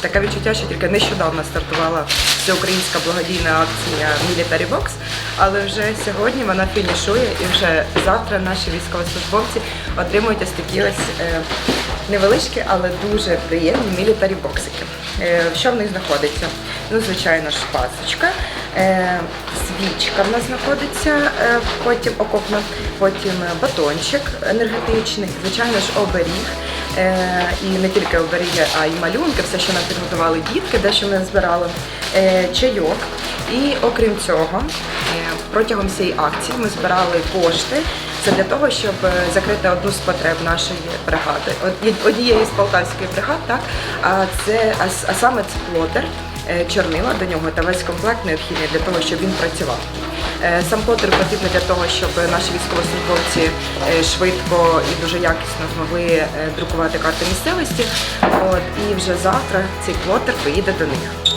таке відчуття, що тільки нещодавно стартувала всеукраїнська благодійна акція Military Box, але вже сьогодні вона фінішує і вже завтра наші військовослужбовці отримують ось такі ось е, невеличкі, але дуже приємні мілітарі боксики. Е, Що в них знаходиться? Ну, звичайно ж, пасочка, е, свічка в нас знаходиться, потім окопна, потім батончик енергетичний, звичайно ж, оберіг. Е, І не тільки оберіги, а й малюнки, все, що нам підготували дітки, дещо ми збирали, е, чайок. І окрім цього, е, протягом цієї акції ми збирали кошти. Це для того, щоб закрити одну з потреб нашої бригади, однієї з полтавської бригад, так а це а, саме це плотер, чорнила до нього та весь комплект необхідний для того, щоб він працював. Е, Сам плотер потрібен для того, щоб наші військовослужбовці е, швидко і дуже якісно змогли е, друкувати карти місцевості. От і вже завтра цей плотер поїде до них.